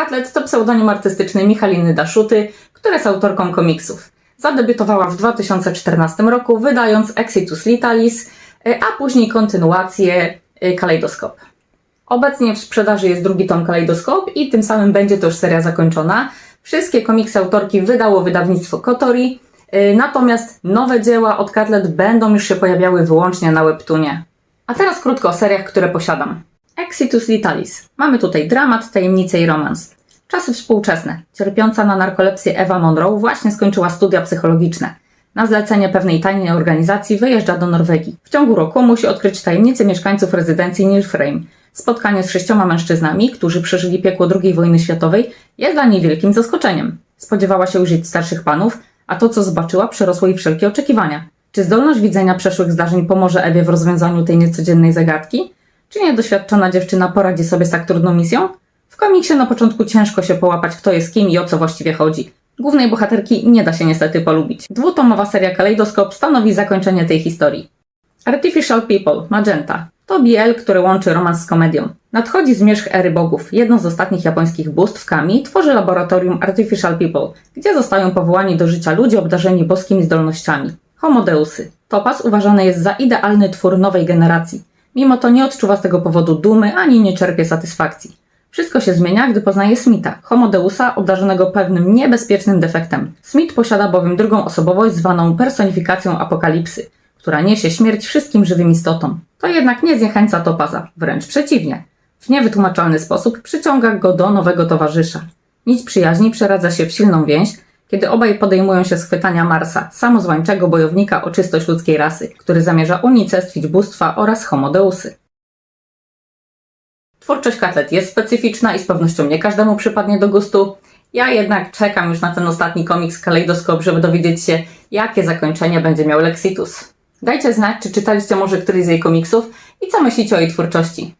Katlet to pseudonim artystyczny Michaliny Daszuty, która jest autorką komiksów. Zadebiutowała w 2014 roku, wydając Exitus Litalis, y, a później kontynuację y, Kalejdoskop. Obecnie w sprzedaży jest drugi tom Kalejdoskop i tym samym będzie to już seria zakończona. Wszystkie komiksy autorki wydało wydawnictwo Kotori, y, natomiast nowe dzieła od Katlet będą już się pojawiały wyłącznie na Webtoonie. A teraz krótko o seriach, które posiadam. Exitus Litalis. Mamy tutaj dramat, tajemnicę i romans. Czasy współczesne. Cierpiąca na narkolepsję Ewa Monroe właśnie skończyła studia psychologiczne. Na zlecenie pewnej tajnej organizacji wyjeżdża do Norwegii. W ciągu roku musi odkryć tajemnicę mieszkańców rezydencji Nilframe. Spotkanie z sześcioma mężczyznami, którzy przeżyli piekło II wojny światowej, jest dla niej wielkim zaskoczeniem. Spodziewała się ujrzeć starszych panów, a to, co zobaczyła, przerosło jej wszelkie oczekiwania. Czy zdolność widzenia przeszłych zdarzeń pomoże Ewie w rozwiązaniu tej niecodziennej zagadki? Czy niedoświadczona dziewczyna poradzi sobie z tak trudną misją? W komiksie na początku ciężko się połapać, kto jest kim i o co właściwie chodzi. Głównej bohaterki nie da się niestety polubić. Dwutomowa seria Kaleidoskop stanowi zakończenie tej historii. Artificial People, Magenta. To BL, który łączy romans z komedią. Nadchodzi zmierzch ery bogów. Jedno z ostatnich japońskich bóstw, Kami, tworzy laboratorium Artificial People, gdzie zostają powołani do życia ludzie obdarzeni boskimi zdolnościami. Homo Deusy. Topaz uważany jest za idealny twór nowej generacji. Mimo to nie odczuwa z tego powodu dumy ani nie czerpie satysfakcji. Wszystko się zmienia, gdy poznaje Smitha, Homo Deusa obdarzonego pewnym niebezpiecznym defektem. Smith posiada bowiem drugą osobowość zwaną personifikacją apokalipsy, która niesie śmierć wszystkim żywym istotom. To jednak nie zniechęca Topaza, wręcz przeciwnie. W niewytłumaczalny sposób przyciąga go do nowego towarzysza. Nić przyjaźni przeradza się w silną więź, kiedy obaj podejmują się schwytania Marsa, samozwańczego bojownika o czystość ludzkiej rasy, który zamierza unicestwić bóstwa oraz Homo Deusy. Twórczość Katlet jest specyficzna i z pewnością nie każdemu przypadnie do gustu. Ja jednak czekam już na ten ostatni komiks Kaleidoskop, żeby dowiedzieć się, jakie zakończenie będzie miał Lexitus. Dajcie znać, czy czytaliście może któryś z jej komiksów i co myślicie o jej twórczości.